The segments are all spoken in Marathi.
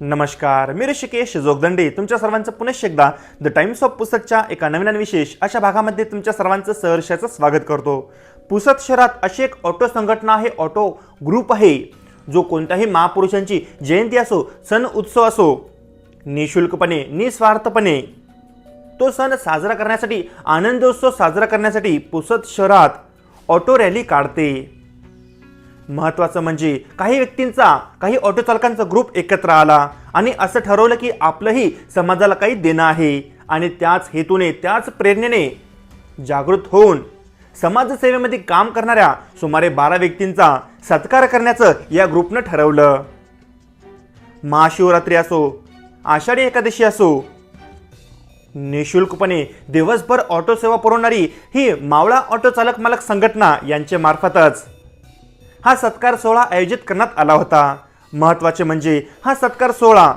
नमस्कार मी ऋषिकेश जोगदंडे. तुमच्या सर्वांचं पुनश्च एकदा द टाइम्स ऑफ पुसदच्या एका नवीन आणि विशेष अशा भागामध्ये तुमच्या सर्वांचं सहर्षाचं स्वागत करतो. पुसद शहरात अशी एक ऑटो संघटना आहे ऑटो ग्रुप आहे जो कोणत्याही महापुरुषांची जयंती असो सण उत्सव असो निशुल्कपणे निस्वार्थपणे तो सण साजरा करण्यासाठी आनंदोत्सव साजरा करण्यासाठी पुसद शहरात ऑटो रॅली काढते. महत्त्वाचं म्हणजे काही व्यक्तींचा काही ऑटो चालकांचा ग्रुप एकत्र आला आणि असं ठरवलं की आपलंही समाजाला काही देणं आहे आणि त्याच हेतूने त्याच प्रेरणेने जागृत होऊन समाजसेवेमध्ये काम करणाऱ्या सुमारे बारा व्यक्तींचा सत्कार करण्याचं या ग्रुपनं ठरवलं. महाशिवरात्री असो आषाढी एकादशी असो निशुल्कपणे दिवसभर ऑटो सेवा पुरवणारी ही मावळा ऑटो चालक मालक संघटना यांच्या मार्फतच हा सत्कार सोहळा आयोजित करण्यात आला होता. महत्त्वाचे म्हणजे हा सत्कार सोहळा.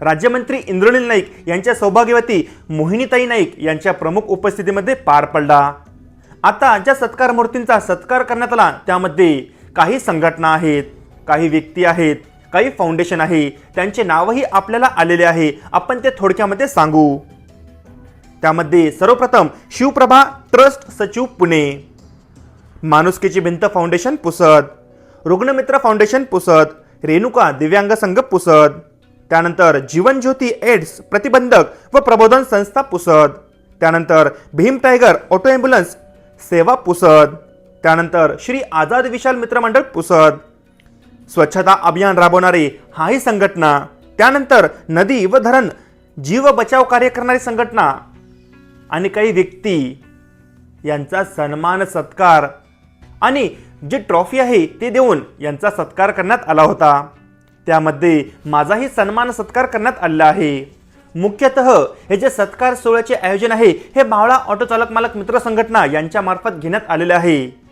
राज्यमंत्री इंद्रनील नाईक यांच्या सौभाग्यवती मोहिनीताई नाईक यांच्या प्रमुख उपस्थितीमध्ये पार पडला. आता ज्या सत्कार मूर्तींचा सत्कार करण्यात आला त्यामध्ये काही संघटना आहेत काही व्यक्ती आहेत काही फाउंडेशन आहे. त्यांचे नावही आपल्याला आलेले आहे. आपण ते थोडक्यामध्ये सांगू. त्यामध्ये सर्वप्रथम शिवप्रभा ट्रस्ट सचिव पुणे. माणुसकीची भिंत फाउंडेशन पुसत रुग्णमित्र फाउंडेशन पुसत रेणुका दिव्यांग संघ पुसत त्यानंतर जीवन ज्योती एड्स प्रतिबंधक व प्रबोधन संस्था पुसत त्यानंतर भीम टायगर ऑटो ॲम्ब्युलन्स सेवा पुसत त्यानंतर श्री आझाद विशाल मित्रमंडळ पुसत स्वच्छता अभियान राबवणारी हाही संघटना. त्यानंतर नदी व धरण जीव बचाव कार्य करणारी संघटना. आणि काही व्यक्ती यांचा सन्मान सत्कार. आणि जी ट्रॉफी आहे ते देऊन यांचा सत्कार करण्यात आला होता. त्यामध्ये माझाही सन्मान सत्कार करण्यात आलेला आहे. मुख्यतः हे जे सत्कार सोहळ्याचे आयोजन आहे हे मावळा ऑटो चालक मालक मित्र संघटना यांच्यामार्फत घेण्यात आलेले आहे.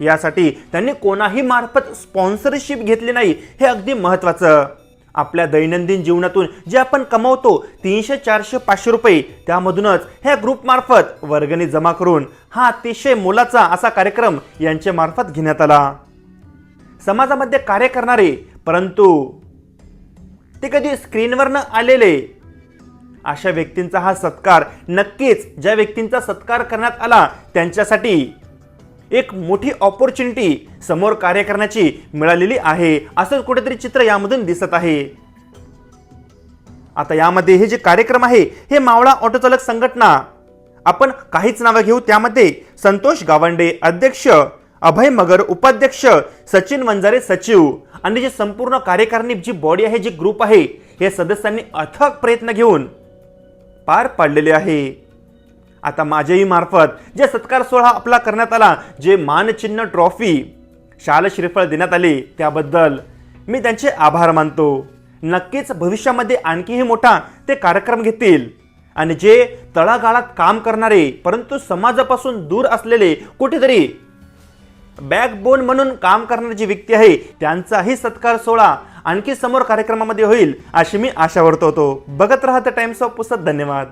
यासाठी त्यांनी कोणाही मार्फत स्पॉन्सरशिप घेतली नाही हे अगदी महत्त्वाचं. आपल्या दैनंदिन जीवनातून जे आपण कमवतो तीनशे चारशे पाचशे रुपये त्यामधूनच ह्या ग्रुपमार्फत वर्गणी जमा करून हा अतिशय मोलाचा असा कार्यक्रम यांच्या मार्फत घेण्यात आला. समाजामध्ये कार्य करणारे परंतु ते कधी स्क्रीनवर न आलेले अशा व्यक्तींचा हा सत्कार नक्कीच ज्या व्यक्तींचा सत्कार करण्यात आला त्यांच्यासाठी एक मोठी ऑपॉर्च्युनिटी समोर कार्य करण्याची मिळालेली आहे. असंच कुठेतरी चित्र यामधून दिसत आहे. आता यामध्ये हे जे कार्यक्रम आहे हे मावळा ऑटोचालक संघटना. आपण काहीच नावं घेऊ त्यामध्ये संतोष गावंडे अध्यक्ष अभय मगर उपाध्यक्ष सचिन वंजारे सचिव. आणि जे संपूर्ण कार्यकारिणी जी बॉडी आहे जी ग्रुप आहे हे सदस्यांनी अथक प्रयत्न घेऊन पार पाडलेले आहे. आता माझ्याही मार्फत जे सत्कार सोहळा आपला करण्यात आला जे मानचिन्ह ट्रॉफी शाल श्रीफळ देण्यात आले त्याबद्दल मी त्यांचे आभार मानतो. नक्कीच भविष्यामध्ये आणखीही मोठा ते कार्यक्रम घेतील. आणि जे तळागाळात काम करणारे परंतु समाजापासून दूर असलेले कुठेतरी बॅकबोन म्हणून काम करणारी जी व्यक्ती आहे त्यांचाही सत्कार सोहळा आणखी समोर कार्यक्रमामध्ये होईल अशी मी आशा वर्तवतो. बघत राहा द टाइम्स ऑफ पुस्तक धन्यवाद.